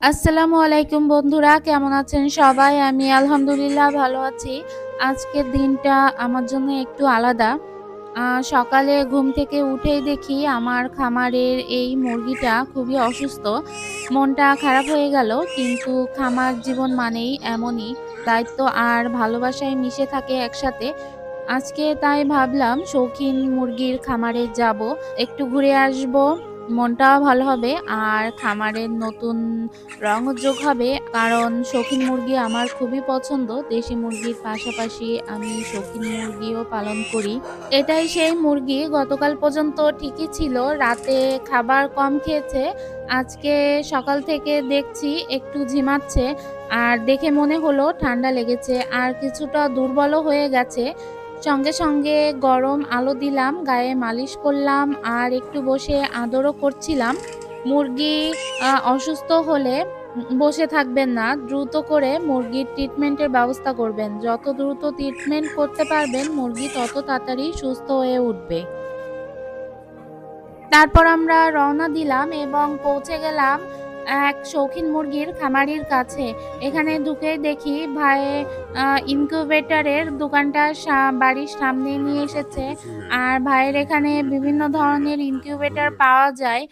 আসসালামু আলাইকুম বন্ধুরা, কেমন আছেন সবাই? আমি আলহামদুলিল্লাহ ভালো আছি। আজকের দিনটা আমার জন্য একটু আলাদা। সকালে ঘুম থেকে উঠেই দেখি আমার খামারের এই মুরগিটা খুবই অসুস্থ। মনটা খারাপ হয়ে গেল, কিন্তু খামার জীবন মানেই এমনই। দায়িত্ব আর ভালোবাসায় মিশে থাকে একসাথে। আজকে তাই ভাবলাম, শৌখিন মুরগির খামারে যাব, একটু ঘুরে আসব। মনটাও ভালো হবে আর খামারের নতুন রঙও যোগ হবে। কারণ শৌখিন মুরগি আমার খুবই পছন্দ। দেশি মুরগির পাশাপাশি আমি শৌখিন মুরগিও পালন করি। এটাই সেই মুরগি গতকাল পর্যন্ত ঠিকই ছিল। রাতে খাবার কম খেয়েছে। আজকে সকাল থেকে দেখছি একটু ঝিমাচ্ছে। আর দেখে মনে হলো ঠান্ডা লেগেছে। আর কিছুটা দুর্বলও হয়ে গেছে। সঙ্গে সঙ্গে গরম আলো দিলাম, গায়ে মালিশ করলাম আর একটু বসে আদরও করছিলাম। মুরগি অসুস্থ হলে বসে থাকবেন না, দ্রুত করে মুরগির ট্রিটমেন্টের ব্যবস্থা করবেন। যত দ্রুত ট্রিটমেন্ট করতে পারবেন, মুরগি তত তাড়াতাড়ি সুস্থ হয়ে উঠবে। তারপর আমরা রওনা দিলাম এবং পৌঁছে গেলাম এক শৌখিন মুরগির খামারির কাছে। এখানে ঢুকে দেখি ভাই ইনকিউবেটরের দোকানটা বাড়ির সামনে নিয়ে এসেছে। আর ভাইয়ের এখানে বিভিন্ন ধরনের ইনকিউবেটর পাওয়া যায়।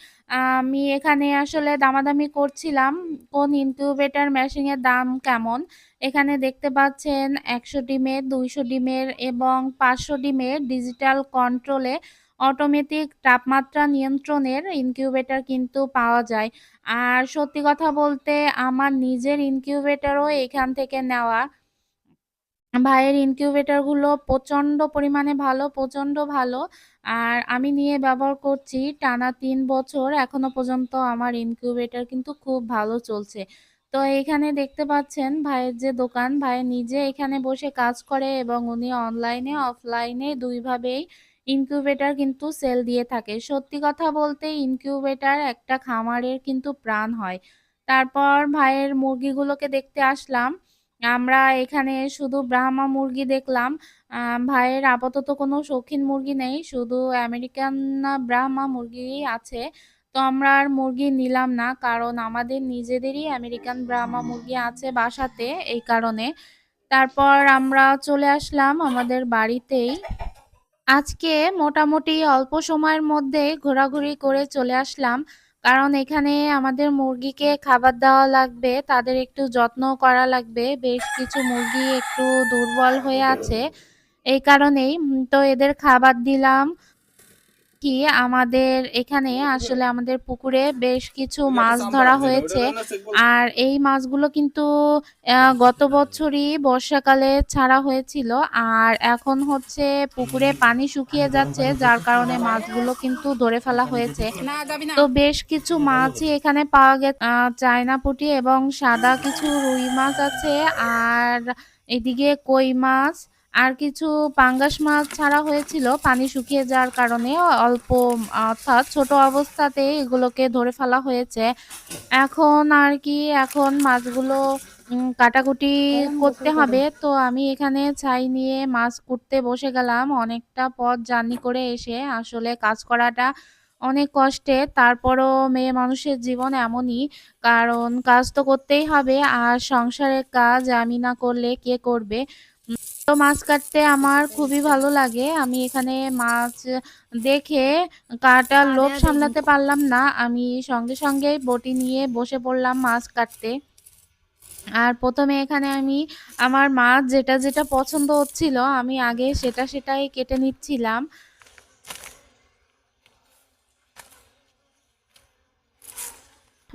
আমি এখানে আসলে দামাদামি করছিলাম, কোন ইনকিউবেটর মেশিনের দাম কেমন। এখানে দেখতে পাচ্ছেন একশো ডিমের, দুইশো ডিমের এবং পাঁচশো ডিমের ডিজিটাল কন্ট্রোলে অটোমেটিক তাপমাত্রা নিয়ন্ত্রণের ইনকিউবেটর কিন্তু পাওয়া যায়। আর সত্যি কথা বলতে আমার নিজের ইনকিউবেটরও এখান থেকে নেওয়া। ভাইয়ের ইনকিউবেটর প্রচণ্ড পরিমাণে ভালো, প্রচণ্ড ভালো। আর আমি নিয়ে ব্যবহার করছি টানা তিন বছর, এখনও পর্যন্ত আমার ইনকিউবেটর কিন্তু খুব ভালো চলছে। তো এখানে দেখতে পাচ্ছেন ভাইয়ের যে দোকান, ভাই নিজে এখানে বসে কাজ করে এবং উনি অনলাইনে অফলাইনে দুইভাবেই ইনকিউবেটর কিন্তু সেল দিয়ে থাকে। সত্যি কথা বলতে ইনকিউবেটর একটা খামারের কিন্তু প্রাণ হয়। তারপর ভাইয়ের মুরগিগুলোকে দেখতে আসলাম। আমরা এখানে শুধু ব্রাহ্মা মুরগি দেখলাম। ভাইয়ের আপাতত কোনো শৌখিন মুরগি নেই, শুধু আমেরিকান ব্রাহ্মা মুরগি আছে। তো আমরা আর মুরগি নিলাম না, কারণ আমাদের নিজেদেরই আমেরিকান ব্রাহ্মা মুরগি আছে বাসাতে, এই কারণে। তারপর আমরা চলে আসলাম আমাদের বাড়িতেই। আজকে মোটামুটি অল্প সময়ের মধ্যে ঘোরাঘুরি করে চলে আসলাম। কারণ এখানে আমাদের মুরগিকে খাবার দেওয়া লাগবে, তাদের একটু যত্ন করা লাগবে, বেশ কিছু মুরগি একটু দুর্বল হয়ে আছে। এই কারণেই তো এদের খাবার দিলাম। কি আমাদের এখানে আসলে আমাদের পুকুরে বেশ কিছু মাছ ধরা হয়েছে। আর এই মাছগুলো কিন্তু আহ, গত বছরই বর্ষাকালে ছাড়া হয়েছিল। আর এখন হচ্ছে পুকুরে পানি শুকিয়ে যাচ্ছে যার কারণে মাছগুলো কিন্তু ধরে ফেলা হয়েছে। তো বেশ কিছু মাছই এখানে পাওয়া গেছে আহ, চায়না পুটি এবং সাদা কিছু রুই মাছ আছে। আর এদিকে কই মাছ আর কিছু পাঙ্গাস মাছ ছাড়া হয়েছিল, পানি শুকিয়ে যাওয়ার কারণে অল্প, অর্থাৎ ছোট অবস্থাতে এগুলোকে ধরে ফেলা হয়েছে। এখন আর কি, এখন মাছগুলো কাটাকুটি করতে হবে। তো আমি এখানে ছাই নিয়ে মাছ কুটতে বসে গেলাম। অনেকটা পথ জার্নি করে এসে আসলে কাজ করাটা অনেক কষ্টে। তারপরও মেয়ে মানুষের জীবন এমনই। কারণ কাজ তো করতেই হবে, আর সংসারের কাজ আমি না করলে কে করবে? তো মাছ কাটতে আমার খুবই ভালো লাগে। আমি এখানে মাছ দেখে কাটার লোক সামলাতে পারলাম না। আমি সঙ্গে সঙ্গে বটি নিয়ে বসে পড়লাম মাছ কাটতে। আর প্রথমে এখানে আমি আমার মাছ যেটা যেটা পছন্দ হচ্ছিল আমি আগে সেটা সেটাই কেটে নিচ্ছিলাম।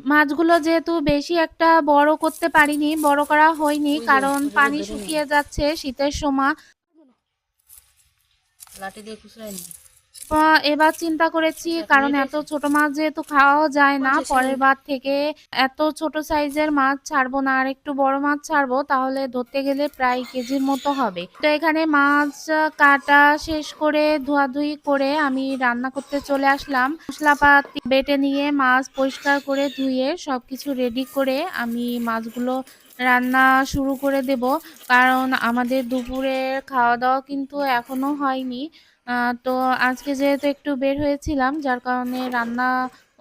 মাছগুলো যেহেতু বেশি একটা বড় করতে পারিনি বড় করা হয়নি কারণ পানি শুকিয়ে যাচ্ছে শীতের সময়। লাঠি দিয়ে খুচরাই নি আহ, এবার চিন্তা করেছি কারণ এত ছোট মাছ যেহেতু খাওয়াও যায় না পরের বার থেকে এত ছোট সাইজের মাছ ছাড়বো না আর একটু বড় মাছ ছাড়বো তাহলে ধরতে গেলে প্রায় কেজির মতো হবে। তো এখানে মাছ কাটা শেষ করে ধোয়াধুয়ি করে আমি রান্না করতে চলে আসলাম। মশলাপাতি বেটে নিয়ে মাছ পরিষ্কার করে ধুয়ে সবকিছু রেডি করে আমি মাছগুলো রান্না শুরু করে দেব। কারণ আমাদের দুপুরের খাওয়া দাওয়া কিন্তু এখনও হয়নি। তো আজকে যেহেতু একটু বের হয়েছিলাম, যার কারণে রান্না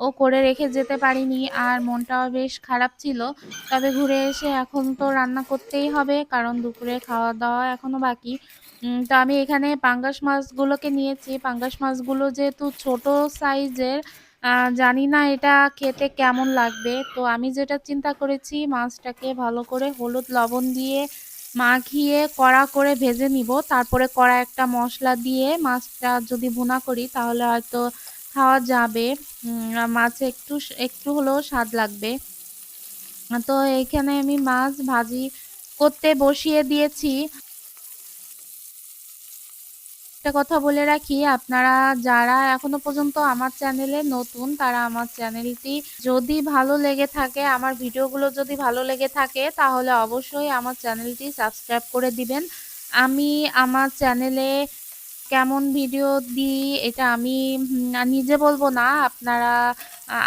ও করে রেখে যেতে পারিনি আর মনটাও বেশ খারাপ ছিল। তবে ঘুরে এসে এখন তো রান্না করতেই হবে, কারণ দুপুরে খাওয়া দাওয়া এখনও বাকি। তো আমি এখানে পাঙ্গাস মাছগুলোকে নিয়েছি। পাঙ্গাস মাছগুলো যেহেতু ছোট সাইজের জানি না এটা খেতে কেমন লাগবে। তো আমি যেটা চিন্তা করেছি, মাছটাকে ভালো করে হলুদ লবণ দিয়ে মাখিয়ে কড়া করে ভেজে নিব। তারপরে কড়া একটা মশলা দিয়ে মাছটা যদি ভুনা করি, তাহলে হয়তো খাওয়া যাবে। মাছে একটু একটু হলেও স্বাদ লাগবে। তো এখানে আমি মাছ ভাজি করতে বসিয়ে দিয়েছি। একটা কথা বলে রাখি, আপনারা যারা এখনও পর্যন্ত আমার চ্যানেলে নতুন, তারা আমার চ্যানেলটি যদি ভালো লেগে থাকে, আমার ভিডিওগুলো যদি ভালো লেগে থাকে, তাহলে অবশ্যই আমার চ্যানেলটি সাবস্ক্রাইব করে দিবেন। আমি আমার চ্যানেলে কেমন ভিডিও দিই, এটা আমি নিজে বলব না, আপনারা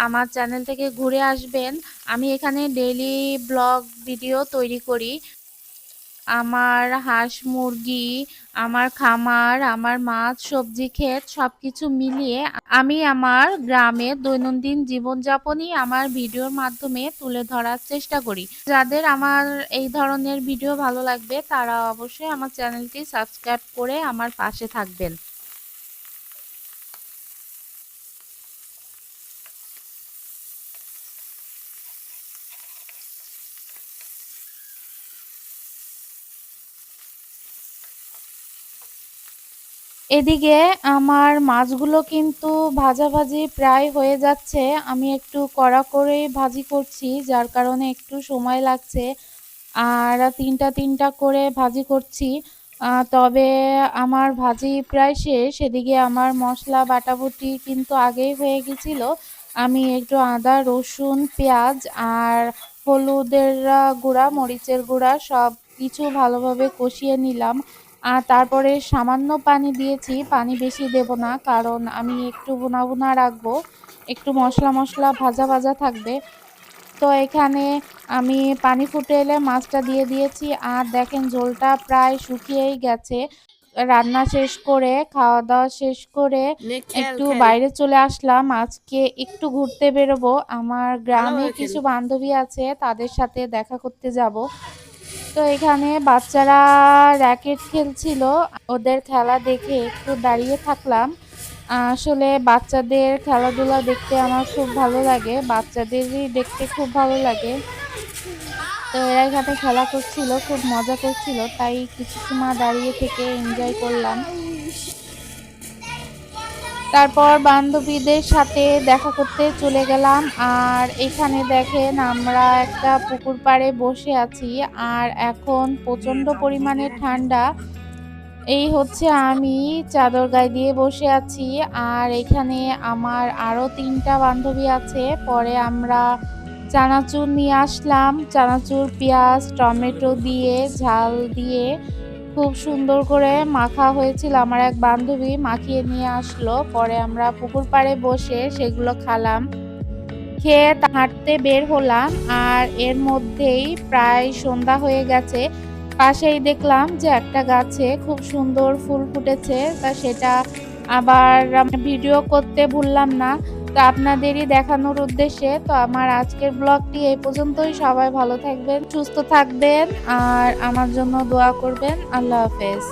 আমার চ্যানেল থেকে ঘুরে আসবেন। আমি এখানে ডেইলি ব্লগ ভিডিও তৈরি করি। আমার হাঁস মুরগি, আমার খামার, আমার মাছ, সবজি, ক্ষেত সবকিছু মিলিয়ে আমি আমার গ্রামে দৈনন্দিন জীবনযাপনই আমার ভিডিওর মাধ্যমে তুলে ধরার চেষ্টা করি। যাদের আমার এই ধরনের ভিডিও ভালো লাগবে, তারা অবশ্যই আমার চ্যানেলটি সাবস্ক্রাইব করে আমার পাশে থাকবেন। এদিকে আমার মাছগুলো কিন্তু ভাজাভাজি প্রায় হয়ে যাচ্ছে। আমি একটু কড়া করে ভাজি করছি, যার কারণে একটু সময় লাগছে। আর তিনটা তিনটা করে ভাজি করছি। তবে আমার ভাজি প্রায় শেষ। এদিকে আমার মশলা, বাটাবুটি কিন্তু আগেই হয়ে গেছিল। আমি একটু আদা, রসুন, পেঁয়াজ আর হলুদের গুঁড়া, মরিচের গুঁড়া সব কিছু ভালোভাবে কষিয়ে নিলাম। আর তারপরে সামান্য পানি দিয়েছি পানি বেশি দেব না কারণ আমি একটু ভুনা ভুনা রাখব একটু মশলা মশলা ভাজা ভাজা থাকবে। তো এখানে আমি পানি ফুটে এলে মাছটা দিয়ে দিয়েছি আর দেখেন ঝোলটা প্রায় শুকিয়েই গেছে। রান্না শেষ করে খাওয়া দাওয়া শেষ করে একটু বাইরে চলে আসলাম। আজকে একটু ঘুরতে বেরোবো। আমার গ্রামে কিছু বান্ধবী আছে তাদের সাথে দেখা করতে যাব। তো এখানে বাচ্চারা র্যাকেট খেলছিল। ওদের খেলা দেখে একটু দাঁড়িয়ে থাকলাম। আসলে বাচ্চাদের খেলাধুলা দেখতে আমার খুব ভালো লাগে। বাচ্চাদেরই দেখতে খুব ভালো লাগে। তো এরা এখানে খেলা করছিল, খুব মজা করছিল। তাই কিছু সময় দাঁড়িয়ে থেকে এনজয় করলাম। তারপর বান্ধবীদের সাথে দেখা করতে চলে গেলাম। আর এখানে দেখেন, আমরা একটা পুকুর পাড়ে বসে আছি। আর এখন প্রচণ্ড পরিমাণে ঠান্ডা। এই হচ্ছে আমি চাদর গায়ে দিয়ে বসে আছি। আর এখানে আমার আরও তিনটা বান্ধবী আছে। পরে আমরা চানাচুর নিয়ে আসলাম। চানাচুর, পেঁয়াজ, টমেটো দিয়ে, ঝাল দিয়ে খুব সুন্দর করে মাখা হয়েছিল। আমার এক বান্ধবী মাখিয়ে নিয়ে আসলো। পরে আমরা পুকুর পাড়ে বসে সেগুলো খালাম। খেয়ে হাঁটতে বের হলাম আর এর মধ্যেই প্রায় সন্ধ্যা হয়ে গেছে। পাশেই দেখলাম যে একটা গাছে খুব সুন্দর ফুল ফুটেছে। তা সেটা আবার ভিডিও করতে ভুললাম না। তো আপনাদেরই দেখানোর উদ্দেশ্যে, তো আমার আজকের ব্লগটি এই পর্যন্তই। সবাই ভালো থাকবেন, সুস্থ থাকবেন, আর আমার জন্য দোয়া করবেন। আল্লাহ হাফেজ।